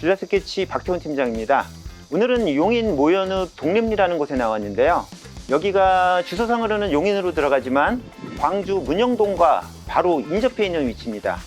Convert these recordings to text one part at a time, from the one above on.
빌라 스케치 박태훈 팀장입니다. 오늘은 용인 모현읍 독립리라는 곳에 나왔는데요. 여기가 주소상으로는 용인으로 들어가지만 광주 문영동과 바로 인접해 있는 위치입니다.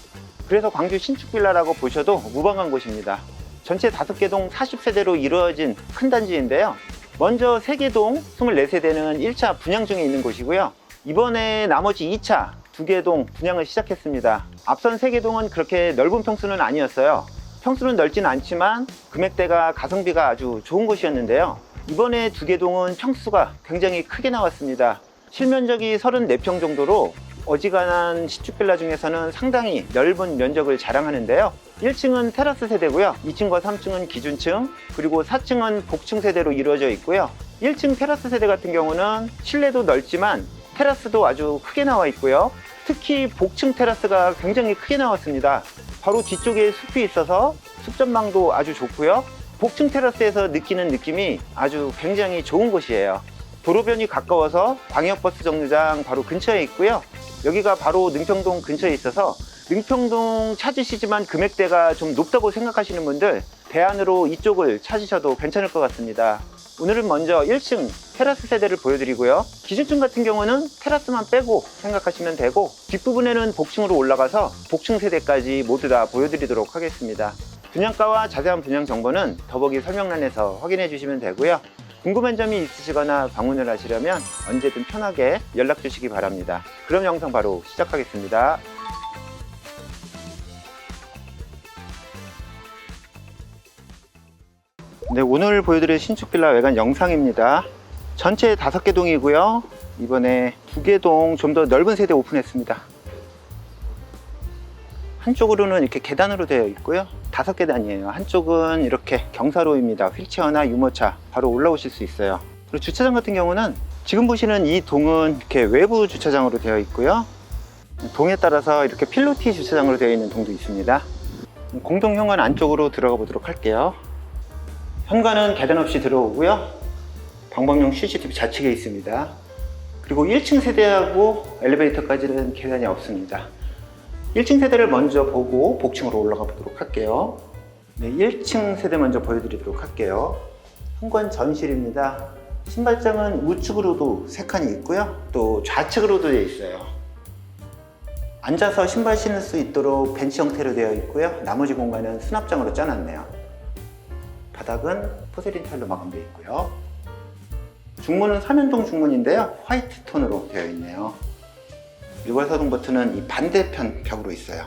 그래서 광주 신축빌라라고 보셔도 무방한 곳입니다. 전체 5개 동 40세대로 이루어진 큰 단지인데요. 먼저 3개 동 24세대는 1차 분양 중에 있는 곳이고요. 이번에 나머지 2차 2개 동 분양을 시작했습니다. 앞선 3개 동은 그렇게 넓은 평수는 아니었어요. 평수는 넓진 않지만 금액대가 가성비가 아주 좋은 곳이었는데요. 이번에 2개 동은 평수가 굉장히 크게 나왔습니다. 실면적이 34평 정도로 어지간한 시축빌라 중에서는 상당히 넓은 면적을 자랑하는데요. 1층은 테라스 세대고요. 2층과 3층은 기준층, 그리고 4층은 복층 세대로 이루어져 있고요. 1층 테라스 세대 같은 경우는 실내도 넓지만 테라스도 아주 크게 나와 있고요. 특히 복층 테라스가 굉장히 크게 나왔습니다. 바로 뒤쪽에 숲이 있어서 숲전망도 아주 좋고요. 복층 테라스에서 느끼는 느낌이 아주 굉장히 좋은 곳이에요. 도로변이 가까워서 광역버스 정류장 바로 근처에 있고요. 여기가 바로 능평동 근처에 있어서 능평동 찾으시지만 금액대가 좀 높다고 생각하시는 분들 대안으로 이쪽을 찾으셔도 괜찮을 것 같습니다. 오늘은 먼저 1층 테라스 세대를 보여드리고요. 기준층 같은 경우는 테라스만 빼고 생각하시면 되고 뒷부분에는 복층으로 올라가서 복층 세대까지 모두 다 보여드리도록 하겠습니다. 분양가와 자세한 분양 정보는 더보기 설명란에서 확인해 주시면 되고요. 궁금한 점이 있으시거나 방문을 하시려면 언제든 편하게 연락 주시기 바랍니다. 그럼 영상 바로 시작하겠습니다. 네, 오늘 보여드릴 신축 빌라 외관 영상입니다. 전체 다섯 개 동이고요. 이번에 두개동 좀 더 넓은 세대 오픈했습니다. 한쪽으로는 이렇게 계단으로 되어 있고요. 다섯 계단이에요. 한쪽은 이렇게 경사로입니다. 휠체어나 유모차 바로 올라오실 수 있어요. 그리고 주차장 같은 경우는 지금 보시는 이 동은 이렇게 외부 주차장으로 되어 있고요. 동에 따라서 이렇게 필로티 주차장으로 되어 있는 동도 있습니다. 공동 현관 안쪽으로 들어가 보도록 할게요. 현관은 계단 없이 들어오고요. 방범용 CCTV 좌측에 있습니다. 그리고 1층 세대하고 엘리베이터까지는 계단이 없습니다. 1층 세대를 먼저 보고 복층으로 올라가 보도록 할게요. 네, 1층 세대 먼저 보여드리도록 할게요. 현관 전실입니다. 신발장은 우측으로도 3칸이 있고요. 또 좌측으로도 되어 있어요. 앉아서 신발 신을 수 있도록 벤치 형태로 되어 있고요. 나머지 공간은 수납장으로 짜놨네요. 바닥은 포세린 타일로 마감되어 있고요. 중문은 삼연동 중문인데요. 화이트 톤으로 되어 있네요. 유발사동 버튼은 이 반대편 벽으로 있어요.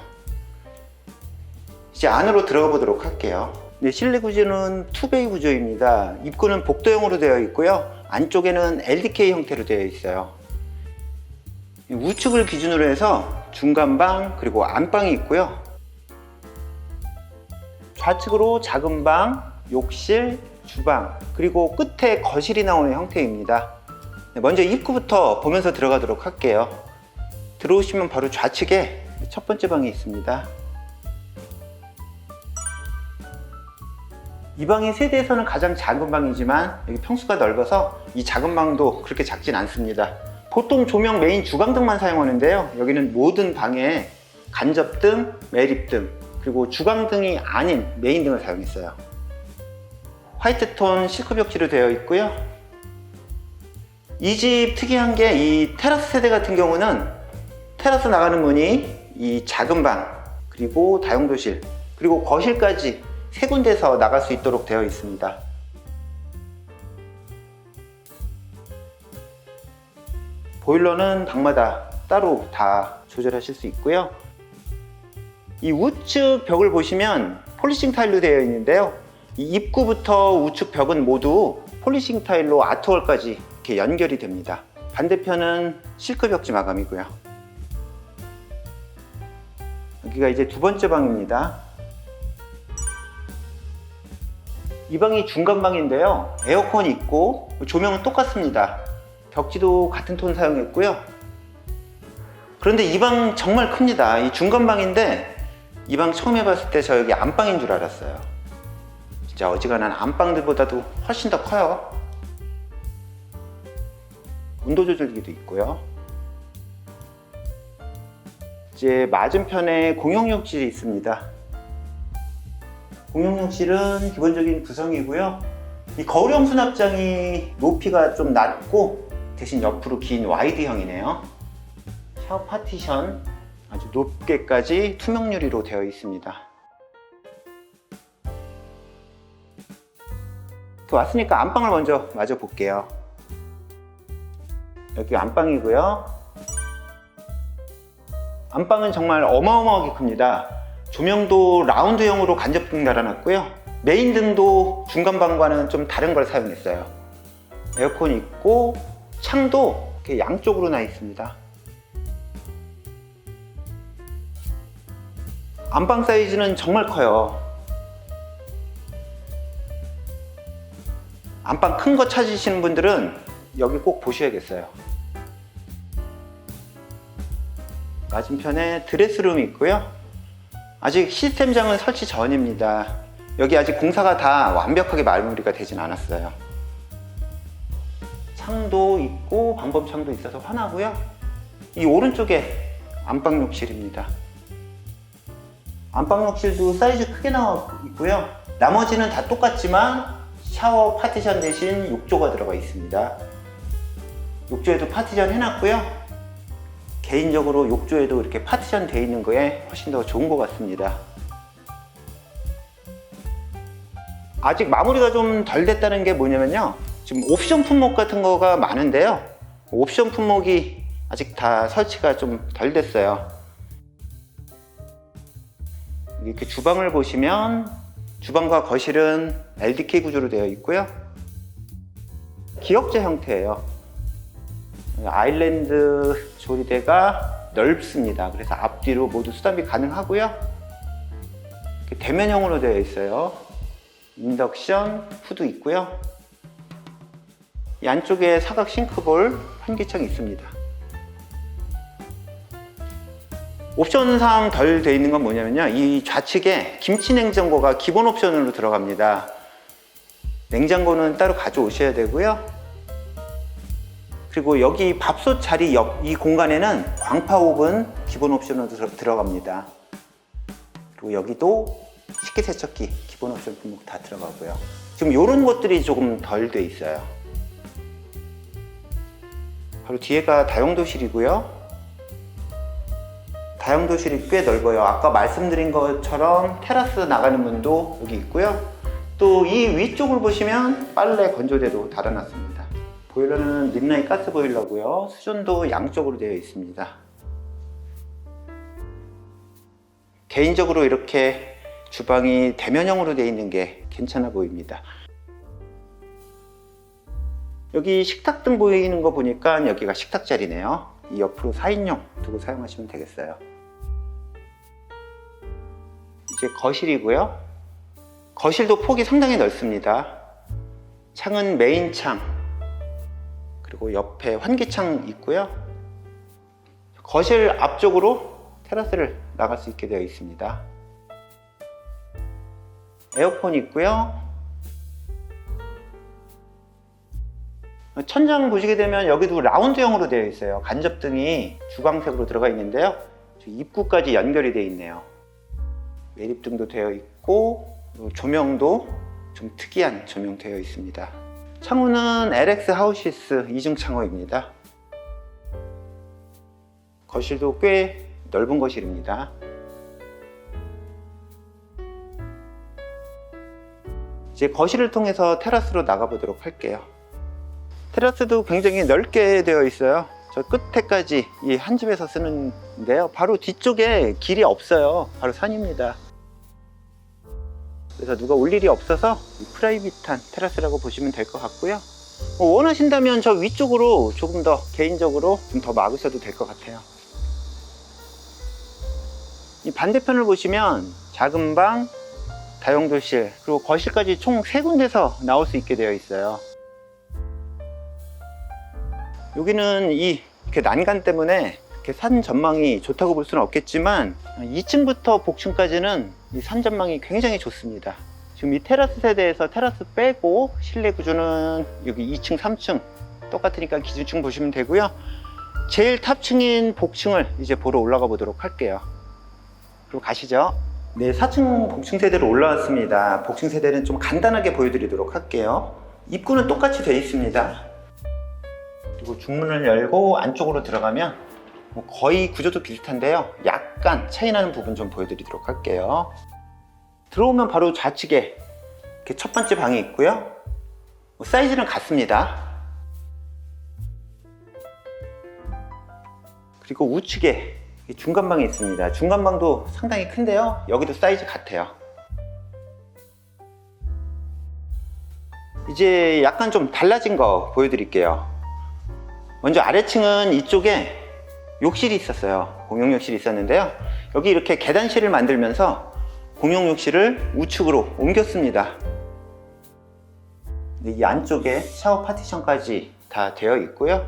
이제 안으로 들어가 보도록 할게요. 네, 실내 구조는 투베이 구조입니다. 입구는 복도형으로 되어 있고요. 안쪽에는 LDK 형태로 되어 있어요. 우측을 기준으로 해서 중간방 그리고 안방이 있고요. 좌측으로 작은 방, 욕실, 주방 그리고 끝에 거실이 나오는 형태입니다. 네, 먼저 입구부터 보면서 들어가도록 할게요. 들어오시면 바로 좌측에 첫 번째 방이 있습니다. 이 방이 세대에서는 가장 작은 방이지만 여기 평수가 넓어서 이 작은 방도 그렇게 작진 않습니다. 보통 조명 메인 주광등만 사용하는데요. 여기는 모든 방에 간접등, 매립등, 그리고 주광등이 아닌 메인등을 사용했어요. 화이트톤 실크 벽지로 되어 있고요. 이 집 특이한 게 이 테라스 세대 같은 경우는 테라스 나가는 문이 이 작은 방, 그리고 다용도실, 그리고 거실까지 세 군데서 나갈 수 있도록 되어 있습니다. 보일러는 방마다 따로 다 조절하실 수 있고요. 이 우측 벽을 보시면 폴리싱 타일로 되어 있는데요. 이 입구부터 우측 벽은 모두 폴리싱 타일로 아트월까지 이렇게 연결이 됩니다. 반대편은 실크 벽지 마감이고요. 여기가 이제 두 번째 방입니다. 이 방이 중간 방인데요. 에어컨이 있고 조명은 똑같습니다. 벽지도 같은 톤 사용했고요. 그런데 이 방 정말 큽니다. 이 중간 방인데 이 방 처음 해봤을 때 저 여기 안방인 줄 알았어요. 진짜 어지간한 안방들보다도 훨씬 더 커요. 온도 조절기도 있고요. 이제 맞은편에 공용 욕실이 있습니다. 공용욕실은 기본적인 구성이고요. 이 거울형 수납장이 높이가 좀 낮고 대신 옆으로 긴 와이드형이네요. 샤워 파티션 아주 높게까지 투명 유리로 되어 있습니다. 또 왔으니까 안방을 먼저 마저 볼게요. 여기 안방이고요. 안방은 정말 어마어마하게 큽니다. 조명도 라운드형으로 간접등 달아놨고요. 메인 등도 중간 방과는 좀 다른 걸 사용했어요. 에어컨 있고 창도 이렇게 양쪽으로 나 있습니다. 안방 사이즈는 정말 커요. 안방 큰 거 찾으시는 분들은 여기 꼭 보셔야겠어요. 맞은편에 드레스룸이 있고요. 아직 시스템장은 설치 전입니다. 여기 아직 공사가 다 완벽하게 마무리가 되진 않았어요. 창도 있고 방범창도 있어서 환하고요. 이 오른쪽에 안방 욕실입니다. 안방 욕실도 사이즈 크게 나와 있고요. 나머지는 다 똑같지만 샤워 파티션 대신 욕조가 들어가 있습니다. 욕조에도 파티션 해놨고요. 개인적으로 욕조에도 이렇게 파티션 돼 있는 거에 훨씬 더 좋은 것 같습니다. 아직 마무리가 좀 덜 됐다는 게 뭐냐면요. 지금 옵션 품목 같은 거가 많은데요. 옵션 품목이 아직 다 설치가 좀 덜 됐어요. 이렇게 주방을 보시면 주방과 거실은 LDK 구조로 되어 있고요. 기역자 형태예요. 아일랜드 조리대가 넓습니다. 그래서 앞뒤로 모두 수납이 가능하고요. 대면형으로 되어 있어요. 인덕션 후드 있고요. 이 안쪽에 사각 싱크볼 환기창이 있습니다. 옵션상 덜 되어 있는 건 뭐냐면요. 이 좌측에 김치 냉장고가 기본 옵션으로 들어갑니다. 냉장고는 따로 가져오셔야 되고요. 그리고 여기 밥솥 자리 옆 이 공간에는 광파 오븐 기본 옵션으로 들어, 들어갑니다. 그리고 여기도 식기세척기 기본 옵션 품목 다 들어가고요. 지금 이런 것들이 조금 덜 돼 있어요. 바로 뒤에가 다용도실이고요. 다용도실이 꽤 넓어요. 아까 말씀드린 것처럼 테라스 나가는 문도 여기 있고요. 또 이 위쪽을 보시면 빨래 건조대도 달아놨습니다. 보일러는 림라이 가스 보일러고요. 수전도 양쪽으로 되어 있습니다. 개인적으로 이렇게 주방이 대면형으로 되어 있는 게 괜찮아 보입니다. 여기 식탁 등 보이는 거 보니까 여기가 식탁 자리네요. 이 옆으로 4인용 두고 사용하시면 되겠어요. 이제 거실이고요. 거실도 폭이 상당히 넓습니다. 창은 메인 창, 그리고 옆에 환기창 있고요. 거실 앞쪽으로 테라스를 나갈 수 있게 되어 있습니다. 에어컨 있고요. 천장 보시게 되면 여기도 라운드형으로 되어 있어요. 간접등이 주광색으로 들어가 있는데요. 입구까지 연결이 되어 있네요. 매립등도 되어 있고 조명도 좀 특이한 조명 되어 있습니다. 창호는 LX 하우시스 이중 창호입니다. 거실도 꽤 넓은 거실입니다. 이제 거실을 통해서 테라스로 나가보도록 할게요. 테라스도 굉장히 넓게 되어 있어요. 저 끝에까지 이 한 집에서 쓰는데요. 바로 뒤쪽에 길이 없어요. 바로 산입니다. 그래서 누가 올 일이 없어서 프라이빗한 테라스라고 보시면 될 것 같고요. 뭐 원하신다면 저 위쪽으로 조금 더 개인적으로 좀 더 막으셔도 될 것 같아요. 이 반대편을 보시면 작은 방, 다용도실, 그리고 거실까지 총 세 군데서 나올 수 있게 되어 있어요. 여기는 이 난간 때문에 산 전망이 좋다고 볼 수는 없겠지만 2층부터 복층까지는 이산 전망이 굉장히 좋습니다. 지금 이 테라스 세대에서 테라스 빼고 실내 구조는 여기 2층, 3층 똑같으니까 기준층 보시면 되고요. 제일 탑층인 복층을 이제 보러 올라가 보도록 할게요. 그럼 가시죠. 네, 4층 복층 세대로 올라왔습니다. 복층 세대는 좀 간단하게 보여드리도록 할게요. 입구는 똑같이 되어 있습니다. 그리고 중문을 열고 안쪽으로 들어가면 뭐 거의 구조도 비슷한데요. 약 간 차이 나는 부분 좀 보여드리도록 할게요. 들어오면 바로 좌측에 이렇게 첫 번째 방이 있고요. 뭐 사이즈는 같습니다. 그리고 우측에 이 중간방이 있습니다. 중간방도 상당히 큰데요. 여기도 사이즈 같아요. 이제 약간 좀 달라진 거 보여드릴게요. 먼저 아래층은 이쪽에 욕실이 있었어요. 공용 욕실이 있었는데요. 여기 이렇게 계단실을 만들면서 공용 욕실을 우측으로 옮겼습니다. 이 안쪽에 샤워 파티션까지 다 되어 있고요.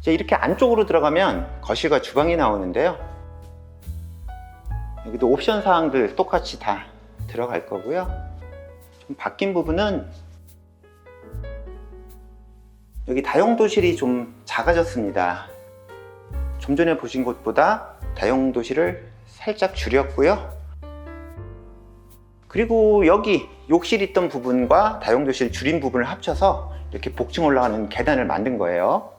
이제 이렇게 안쪽으로 들어가면 거실과 주방이 나오는데요. 여기도 옵션 사항들 똑같이 다 들어갈 거고요. 좀 바뀐 부분은 여기 다용도실이 좀 작아졌습니다. 좀 전에 보신 곳보다 다용도실을 살짝 줄였고요. 그리고 여기 욕실 있던 부분과 다용도실 줄인 부분을 합쳐서 이렇게 복층 올라가는 계단을 만든 거예요.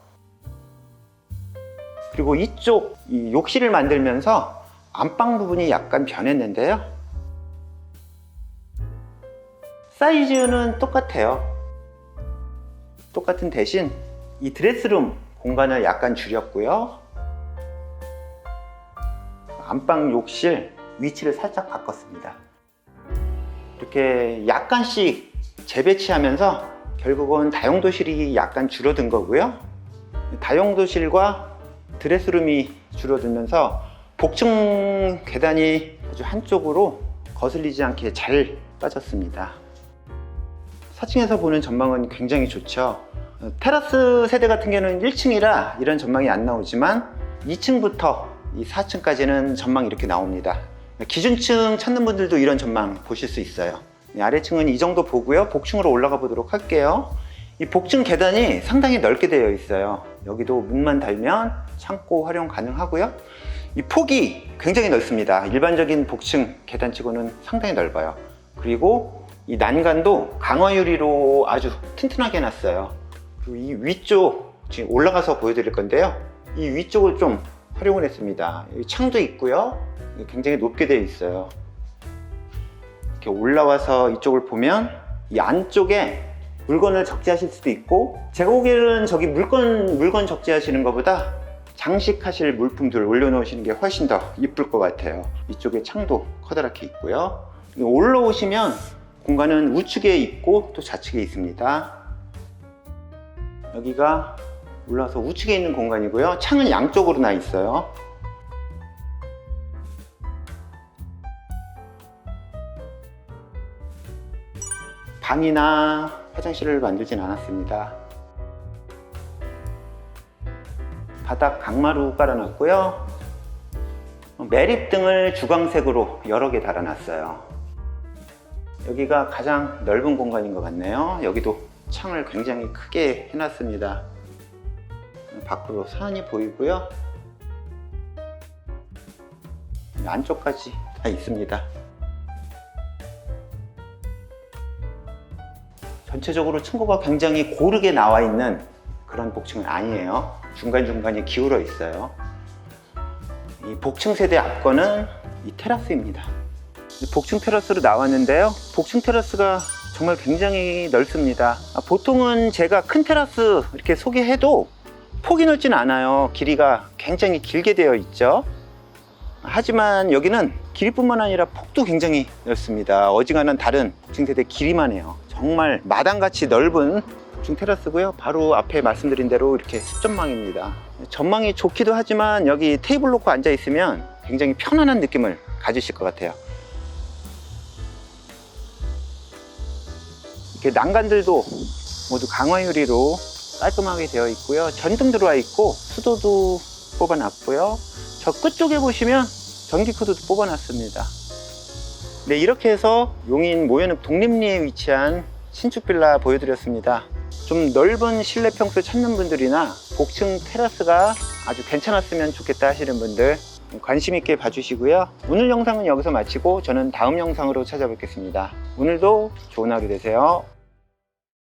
그리고 이쪽 이 욕실을 만들면서 안방 부분이 약간 변했는데요. 사이즈는 똑같아요. 똑같은 대신 이 드레스룸 공간을 약간 줄였고요. 안방 욕실 위치를 살짝 바꿨습니다. 이렇게 약간씩 재배치하면서 결국은 다용도실이 약간 줄어든 거고요. 다용도실과 드레스룸이 줄어들면서 복층 계단이 아주 한쪽으로 거슬리지 않게 잘 빠졌습니다. 4층에서 보는 전망은 굉장히 좋죠. 어, 테라스 세대 같은 경우는 1층이라 이런 전망이 안 나오지만 2층부터 이 4층까지는 전망이 이렇게 나옵니다. 기준층 찾는 분들도 이런 전망 보실 수 있어요. 네, 아래층은 이 정도 보고요. 복층으로 올라가 보도록 할게요. 이 복층 계단이 상당히 넓게 되어 있어요. 여기도 문만 달면 창고 활용 가능하고요. 이 폭이 굉장히 넓습니다. 일반적인 복층 계단치고는 상당히 넓어요. 그리고 이 난간도 강화 유리로 아주 튼튼하게 해놨어요. 그리고 이 위쪽 지금 올라가서 보여드릴 건데요. 이 위쪽을 좀 활용을 했습니다. 여기 창도 있고요. 굉장히 높게 되어 있어요. 이렇게 올라와서 이쪽을 보면 이 안쪽에 물건을 적재하실 수도 있고 제가 보기에는 저기 물건 물건 적재하시는 것보다 장식하실 물품들 올려놓으시는 게 훨씬 더 이쁠 것 같아요. 이쪽에 창도 커다랗게 있고요. 올라오시면 공간은 우측에 있고 또 좌측에 있습니다. 여기가 올라서 우측에 있는 공간이고요. 창은 양쪽으로 나 있어요. 방이나 화장실을 만들진 않았습니다. 바닥 강마루 깔아놨고요. 매립등을 주광색으로 여러 개 달아놨어요. 여기가 가장 넓은 공간인 것 같네요. 여기도 창을 굉장히 크게 해놨습니다. 밖으로 산이 보이고요. 안쪽까지 다 있습니다. 전체적으로 층고가 굉장히 고르게 나와 있는 그런 복층은 아니에요. 중간중간에 기울어 있어요. 이 복층 세대 앞거는 이 테라스입니다. 이 복층 테라스로 나왔는데요. 복층 테라스가 정말 굉장히 넓습니다. 아, 보통은 제가 큰 테라스 이렇게 소개해도 폭이 넓진 않아요. 길이가 굉장히 길게 되어 있죠. 하지만 여기는 길이뿐만 아니라 폭도 굉장히 넓습니다. 어지간한 다른 복층 세대 길이만 해요. 정말 마당같이 넓은 복층 테라스고요. 바로 앞에 말씀드린 대로 이렇게 습전망입니다. 전망이 좋기도 하지만 여기 테이블 놓고 앉아 있으면 굉장히 편안한 느낌을 가지실 것 같아요. 난간들도 모두 강화 유리로 깔끔하게 되어 있고요. 전등 들어와 있고 수도도 뽑아놨고요. 저 끝쪽에 보시면 전기 코드도 뽑아놨습니다. 네, 이렇게 해서 용인 모현읍 독립리에 위치한 신축 빌라 보여드렸습니다. 좀 넓은 실내 평수 찾는 분들이나 복층 테라스가 아주 괜찮았으면 좋겠다 하시는 분들 관심 있게 봐주시고요. 오늘 영상은 여기서 마치고 저는 다음 영상으로 찾아뵙겠습니다. 오늘도 좋은 하루 되세요.